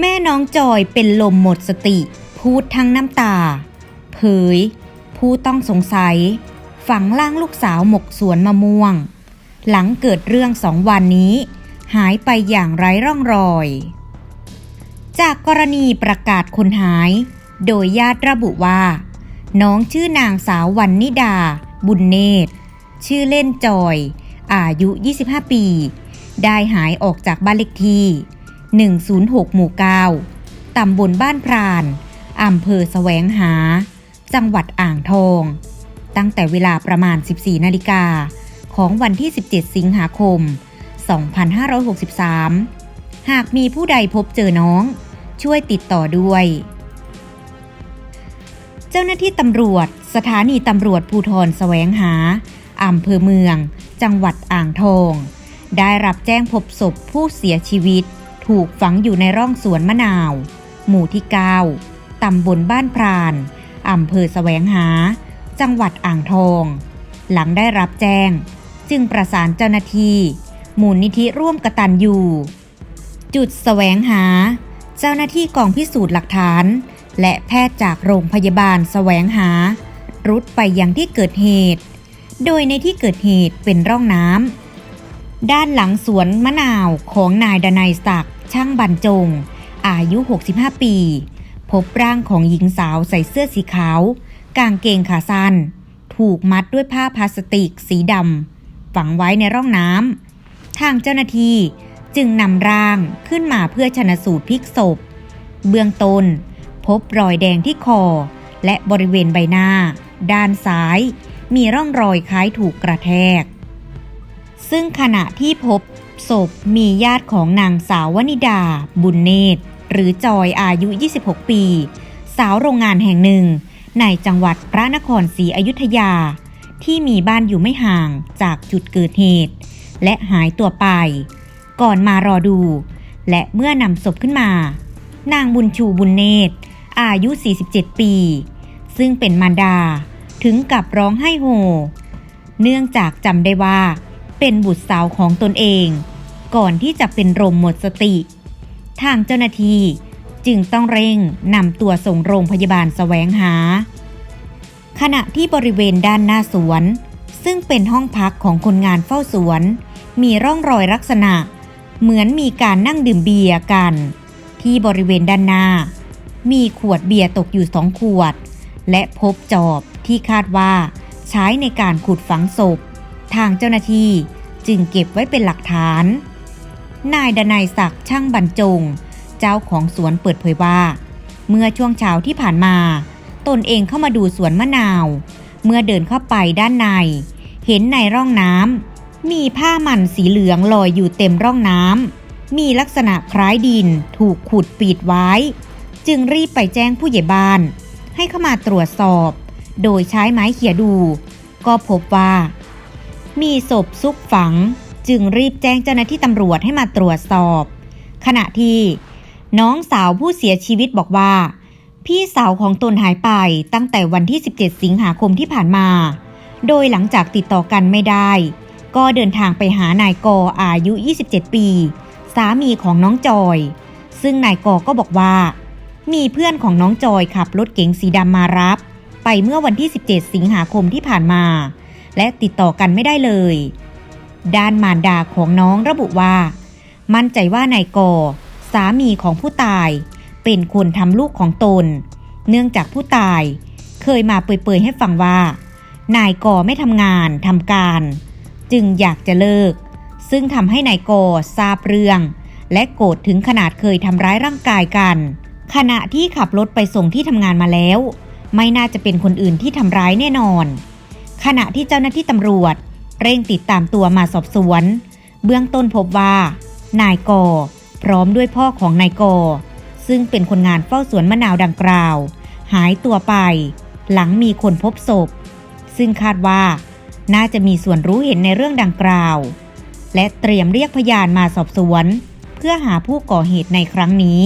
แม่น้องจอยเป็นลมหมดสติ พูดทั้งน้ำตา เผย ผู้ต้องสงสัย ฝังล่างลูกสาวหมกสวนมะม่วง หลังเกิดเรื่องสองวันนี้ หายไปอย่างไร้ร่องรอย จากกรณีประกาศคนหาย โดยญาติระบุว่า น้องชื่อนางสาววันนิดา บุญเนตร ชื่อเล่นจอย อายุ 25 ปี ได้หายออกจากบ้านเลขที่ 106 หมู่ 9 ตำบลบ้านพรานอำเภอแสวงหา จังหวัดอ่างทอง ตั้งแต่เวลาประมาณ 14 นาฬิกา ของวันที่ 17 สิงหาคม 2563 หากมีผู้ใดพบเจอน้อง ช่วยติดต่อด้วย เจ้าหน้าที่ตำรวจ สถานีตำรวจภูธรแสวงหาอำเภอเมือง จังหวัดอ่างทอง ได้รับแจ้งพบศพผู้เสียชีวิต ถูกฝังอยู่ในร่องสวนมะนาว หมู่ที่ 9 ตำบลบ้านพรานอำเภอแสวงหา จังหวัดอ่างทอง หลังได้รับแจ้ง จึงประสานเจ้าหน้าที่มูลนิธิร่วมกตันยูจุดแสวงหา เจ้าหน้าที่กองพิสูจน์หลักฐาน และแพทย์จากโรงพยาบาลแสวงหา รุดไปยังที่เกิดเหตุ โดยในที่เกิดเหตุเป็นร่องน้ำด้านหลังสวนมะนาวของนายดนัยศักดิ์ ช่างบรรจง อายุ 65 ปี พบร่างของหญิงสาวใส่เสื้อสีขาว กางเกงขาสั้น ถูกมัดด้วยผ้าพลาสติกสีดำฝังไว้ในร่องน้ำทางเจ้าหน้าที่จึงนำร่างขึ้นมาเพื่อชนะสูตรพลิกศพ เบื้องต้นพบรอยแดงที่คอ และบริเวณใบหน้า ด้านซ้าย มีร่องรอยคล้ายถูกกระแทก ซึ่งขณะที่พบ ศพมีญาติของนางสาววนิดา บุญเนตร หรือจอยอายุ 26 ปี สาวโรงงานแห่งหนึ่ง ในจังหวัดพระนครศรีอยุธยา ที่มีบ้านอยู่ไม่ห่างจากจุดเกิดเหตุ และหายตัวไป ก่อนมารอดู และเมื่อนำศพขึ้นมา นางบุญชูบุญเนตร อายุ 47 ปี ซึ่งเป็นมารดาถึงกับร้องไห้โฮ เนื่องจากจำได้ว่า เป็นบุตรสาวของตนเอง ก่อนที่จะเป็นลมหมดสติ ทางเจ้าหน้าที่จึงต้องเร่งนำตัวส่งโรงพยาบาลแสวงหา ขณะที่บริเวณด้านหน้าสวน ซึ่งเป็นห้องพักของคนงานเฝ้าสวน มีร่องรอยลักษณะ เหมือนมีการนั่งดื่มเบียร์กัน ที่บริเวณด้านหน้า มีขวดเบียร์ตกอยู่สองขวด และพบจอบที่คาดว่าใช้ในการขุดฝังศพ ทางเจ้าหน้าที่จึงเก็บไว้เป็นหลักฐาน นายดนัยศักดิ์ช่างบรรจง เจ้าของสวนเปิดเผยว่า เมื่อช่วงเช้าที่ผ่านมา ตนเองเข้ามาดูสวนมะนาว เมื่อเดินเข้าไปด้านใน เห็นในร่องน้ำมีผ้ามันสีเหลืองลอยอยู่เต็มร่องน้ำมีลักษณะคล้ายดินถูกขุดปิดไว้ จึงรีบไปแจ้งผู้ใหญ่บ้าน ให้เข้ามาตรวจสอบ โดยใช้ไม้เขี่ยดู ก็พบว่า มีศพซุกฝัง จึงรีบแจ้งเจ้าหน้าที่ตำรวจให้มาตรวจสอบ ขณะที่น้องสาวผู้เสียชีวิตบอกว่า พี่สาวของตนหายไปตั้งแต่วันที่ 17 สิงหาคมที่ผ่านมา โดยหลังจากติดต่อกันไม่ได้ ก็เดินทางไปหานายกออายุ 27 ปี สามีของน้องจอย ซึ่งนายกอก็บอกว่า มีเพื่อนของน้องจอยขับรถเก๋งสีดำมารับ ไปเมื่อวันที่ 17 สิงหาคมที่ผ่านมา และติดต่อกันไม่ได้เลย ด้านมารดาของน้องระบุว่า มั่นใจว่านายกอสามีของผู้ตาย เป็นคนทำลูกของตน เนื่องจากผู้ตายเคยมาเปยๆให้ฟังว่า นายกอไม่ทำงานทำการ จึงอยากจะเลิก ซึ่งทำให้นายกอทราบเรื่อง และโกรธถึงขนาดเคยทำร้ายร่างกายกัน ขณะที่ขับรถไปส่งที่ทำงานมาแล้ว ไม่น่าจะเป็นคนอื่นที่ทำร้ายแน่นอน ขณะที่เจ้าหน้าที่ตำรวจ เร่งติดตามตัวมาสอบสวน เบื้องต้นพบว่า นายกอพร้อมด้วยพ่อของนายกอซึ่งเป็นคนงานเฝ้าสวนมะนาวดังกล่าว หายตัวไป หลังมีคนพบศพ ซึ่งคาดว่า น่าจะมีส่วนรู้เห็นในเรื่องดังกล่าว และเตรียมเรียกพยานมาสอบสวน เพื่อหาผู้ก่อเหตุในครั้งนี้